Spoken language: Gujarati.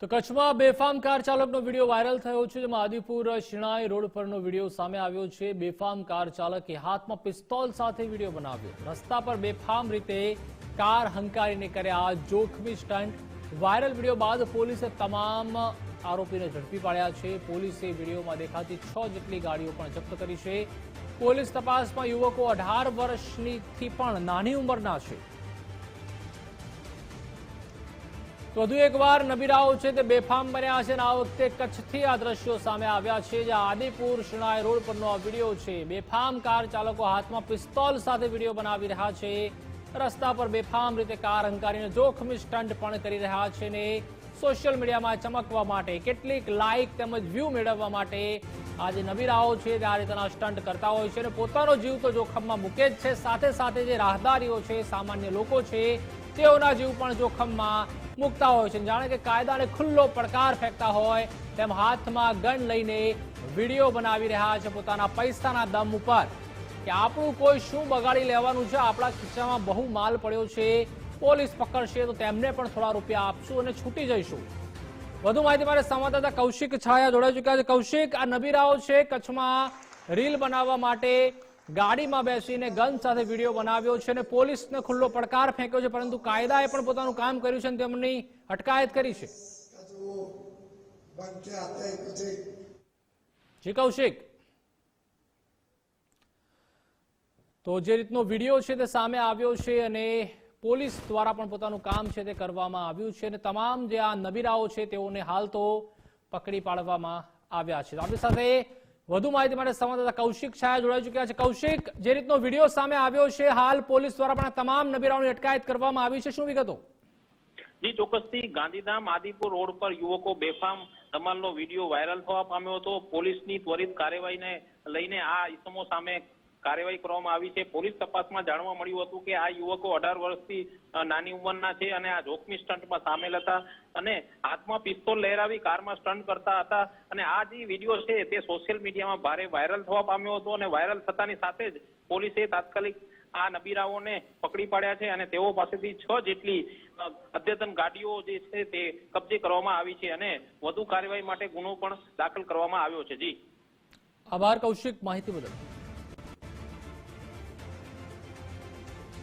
તો કચ્છમાં બેફામ કાર ચાલકનો વીડિયો વાયરલ થયો છે, જેમાં આદિપુર શિણાઈ રોડ પરનો વીડિયો સામે આવ્યો છે. બેફામ કાર ચાલકે હાથમાં પિસ્તોલ સાથે વીડિયો બનાવ્યો. રસ્તા પર બેફામ રીતે કાર હંકારીને કર્યા જોખમી સ્ટન્ટ વાયરલ વીડિયો બાદ પોલીસે તમામ આરોપીને ઝડપી પાડ્યા છે. પોલીસે વિડીયોમાં દેખાતી છ જેટલી ગાડીઓ પણ જપ્ત કરી છે. પોલીસ તપાસમાં યુવકો અઢાર વર્ષની પણ નાની ઉંમરના છે. વધુ એકવાર નબીરાઓ છે તે બેફામ બન્યા છે અને આ વખતે કચ્છથી આ દ્રશ્યો સામે આવ્યા છે જે આદિપુર શિણાઈ રોડ પરનો આ વીડિયો છે. બેફામ કાર ચાલકો હાથમાં પિસ્તોલ સાથે વીડિયો બનાવી રહ્યા છે. રસ્તા પર બેફામ રીતે કાર હંકારીને જોખમી સ્ટન્ટ પણ કરી રહ્યા છે ને સોશિયલ મીડિયામાં ચમકવા માટે કેટલીક લાઇક તેમજ વ્યૂ મેળવવા માટે આ જે નબીરાઓ છે તે આ રીતના સ્ટન્ટ કરતા હોય છે અને પોતાનો જીવ તો જોખમમાં મૂકે જ છે. સાથે સાથે જે રાહદારીઓ છે, સામાન્ય લોકો છે તેઓના જીવ પણ જોખમમાં મૂકતા હોય છે. જાણે કે કાયદાને ખુલ્લો પડકાર ફેંકતા હોય, તેમ હાથમાં ગન લઈને વીડિયો બનાવી રહ્યા છે પોતાના પૈસાના દમ ઉપર. કે આપણું કોઈ શું બગાડી લેવાનું છે? આપણા ખિસ્સામાં બહુ માલ પડ્યો છે. પોલીસ પકડશે તો તેમને પણ થોડા રૂપિયા આપશું અને છૂટી જઈશું. વધુ માહિતી મારે સંવાદદાતા કૌશિક છાયા જોડાઈ ચુક્યા છે. કૌશિક, આ નબીરાઓ છે કચ્છમાં રીલ બનાવવા માટે ગાડીમાં બેસીને ગન સાથે વીડિયો બનાવ્યો છે અને પોલીસને ખુલ્લો પડકાર ફેંક્યો છે, પરંતુ કાયદાએ પણ પોતાનું કામ કર્યું છે અને તેમની અટકાયત કરી છે. જી કૌશિક. તો જે રીતનો વીડિયો છે તે સામે આવ્યો છે અને પોલીસ દ્વારા પણ પોતાનું કામ છે તે કરવામાં આવ્યું છે અને તમામ જે આ નબીરાઓ છે તેઓને હાલ તો પકડી પાડવામાં આવ્યા છે. આપણી સાથે વધુ માહિતી માટે સંવાદદાતા કૌશિક છાયા જોડાઈ ચુક્યા છે. કૌશિક, જે રીતનો વીડિયો સામે આવ્યો છે, હાલ પોલીસ દ્વારા પણ તમામ નબીરાઓની અટકાયત કરવામાં આવી છે. શું વિગતો? જી, ચોક્કસથી ગાંધીધામ આદિપુર રોડ પર યુવકો બેફામ ધમાલનો વીડિયો વાયરલ થવા પામ્યો હતો. પોલીસની ત્વરિત કાર્યવાહીને લઈને આ ઇસમો સામે કાર્યવાહી કરવામાં આવી છે. પોલીસ તપાસમાં જાણવા મળ્યું હતું કે આ યુવકો અઢાર વર્ષથી નાની ઉંમરના છે અને આ જોખમી સ્ટન્ટમાં સામેલ હતા અને હાથમાં પિસ્તોલ લહેરાવી કારમાં સ્ટન્ટ કરતા હતા અને આ જે વીડિયો છે તે સોશિયલ મીડિયામાં ભારે વાયરલ થવા પામ્યો હતો અને વાયરલ થતાની સાથે જ પોલીસે તાત્કાલિક આ નબીરાઓને પકડી પાડ્યા છે અને તેઓ પાસેથી છ જેટલી અદ્યતન ગાડીઓ જે છે તે કબજે કરવામાં આવી છે અને વધુ કાર્યવાહી માટે ગુનો પણ દાખલ કરવામાં આવ્યો છે. જી. આભાર, કૌશિક, માહિતી બદલ.